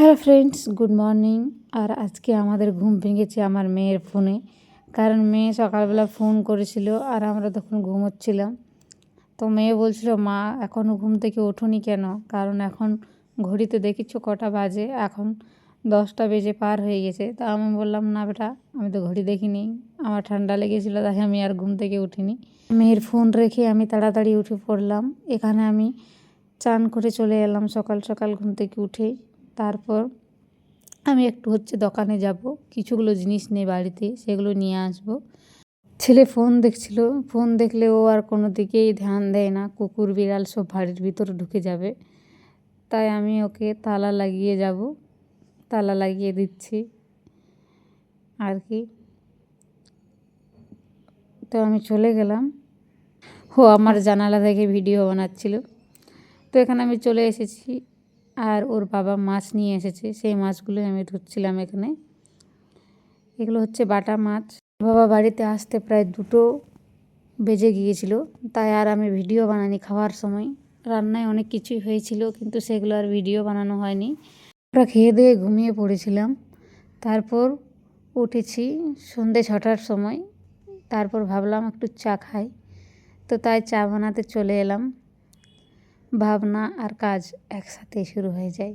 Hello friends, good morning. আর আজকে আমাদের ঘুম ভেঙেছে আমার মেয়ের ফোনে। কারণ মেয়ে সকালবেলা ফোন করেছিল আর আমরা তখন ঘুমোচ্ছিলাম। তো মেয়ে বলছিল, মা এখনও ঘুম থেকে ওঠোনি কেন? কারণ এখন ঘড়িতে দেখেছ কটা বাজে, এখন দশটা বেজে পার হয়ে গেছে। তা আমি বললাম, না বেটা, আমি তো ঘড়ি দেখিনি। আমার ঠান্ডা লেগেছিলো, তাই আমি আর ঘুম থেকে উঠিনি। মেয়ের ফোন রেখে আমি তাড়াতাড়ি উঠে পড়লাম। এখানে আমি চান করে চলে এলাম সকাল সকাল ঘুম থেকে উঠেই তারপর আমি একটু হচ্ছে দোকানে যাব, কিছুগুলো জিনিস নেই বাড়িতে সেগুলো নিয়ে আসব। ছেলে ফোন দেখছিল, ফোন দেখলে ও আর কোনো দিকেই ধ্যান দেয় না, কুকুর, বিড়াল সব বাড়ির ভিতরে ঢুকে যাবে। তাই আমি ওকে তালা লাগিয়ে যাব, তালা লাগিয়ে দিচ্ছি আর কি। তো আমি চলে গেলাম। ও আমার জানালা থেকে ভিডিও বানাচ্ছিল। তো এখানে আমি চলে এসেছি। আর ওর বাবা মাছ নিয়ে এসেছে। সেই মাছগুলোই আমি ধরছিলাম এখানে। এগুলো হচ্ছে বাটা মাছ। বাবা বাড়িতে আসতে প্রায় দুটো বেজে গিয়েছিল। তাই আর আমি ভিডিও বানানি খাওয়ার সময়। রান্নায় অনেক কিছুই হয়েছিল, কিন্তু সেগুলো আর ভিডিও বানানো হয়নি। আমরা খেয়ে দিয়ে ঘুমিয়ে পড়েছিলাম। তারপর উঠেছি সন্ধে ছটার সময়। তারপর ভাবলাম একটু চা খাই। তো তাই চা বানাতে চলে এলাম। ভাবনা আর কাজ একসাথে শুরু হয়ে যায়।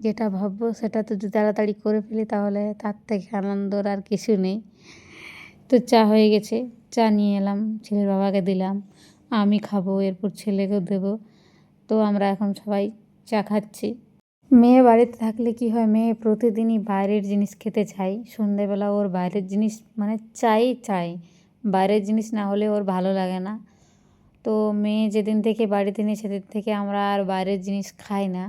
যেটা ভাববো সেটা তো যদি তাড়াতাড়ি করে ফেলি তাহলে তার থেকে আনন্দর আর কিছু নেই। তো চা হয়ে গেছে, চা নিয়ে এলাম, ছেলের বাবাকে দিলাম, আমি খাব, এরপর ছেলেকেও দেবো। তো আমরা এখন সবাই চা খাচ্ছি। মেয়ে বাড়িতে থাকলে কি হয়, মেয়ে প্রতিদিনই বাইরের জিনিস খেতে চাই সন্ধেবেলা ওর বাইরের জিনিস মানে চাই চাই বাইরের জিনিস না হলে ওর ভালো লাগে না। তো মেয়ে যেদিন থেকে বাড়িতে নেই, সেদিন থেকে আমরা আর বাইরের জিনিস খাই না।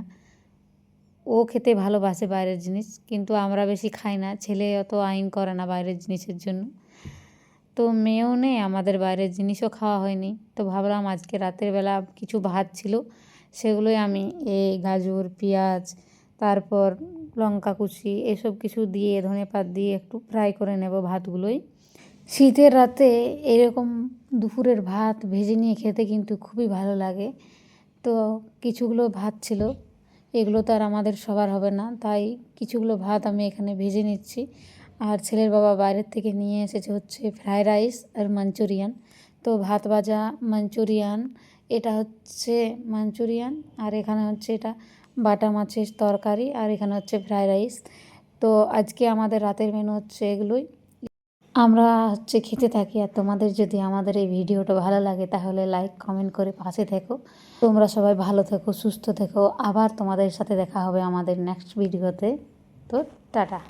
ও খেতে ভালোবাসে বাইরের জিনিস, কিন্তু আমরা বেশি খাই না। ছেলে অত আইন করে না বাইরের জিনিসের জন্য। তো মেয়েও নেই, আমাদের বাইরের জিনিসও খাওয়া হয়নি। তো ভাবলাম আজকে রাতের বেলা কিছু ভাত ছিল, সেগুলোই আমি এই গাজর, পেঁয়াজ, তারপর লঙ্কা কুচি, এসব কিছু দিয়ে ধনে পাত দিয়ে একটু ফ্রাই করে নেব ভাতগুলোই। শীতের রাতে এরকম দুপুরের ভাত ভেজে নিয়ে খেতে কিন্তু খুবই ভালো লাগে। তো কিছুগুলো ভাত ছিল, এগুলো তো আর আমাদের সবার হবে না। তাই কিছুগুলো ভাত আমি এখানে ভেজে নিচ্ছি। আর ছেলের বাবা বাইরের থেকে নিয়ে এসেছে হচ্ছে ফ্রায়েড রাইস আর মাঞ্চুরিয়ান। তো ভাত ভাজা মাঞ্চুরিয়ান, এটা হচ্ছে মাঞ্চুরিয়ান আর এখানে হচ্ছে এটা বাটা মাছের তরকারি আর এখানে হচ্ছে ফ্রায়েড রাইস। তো আজকে আমাদের রাতের মেনু হচ্ছে এগুলোই। আমরা হচ্ছে খেতে থাকি আর তোমাদের যদি আমাদের এই ভিডিওটা ভালো লাগে তাহলে লাইক কমেন্ট করে পাশে থেকো। তোমরা সবাই ভালো থেকো, সুস্থ থেকো। আবার তোমাদের সাথে দেখা হবে আমাদের নেক্সট ভিডিওতে তো টাটা।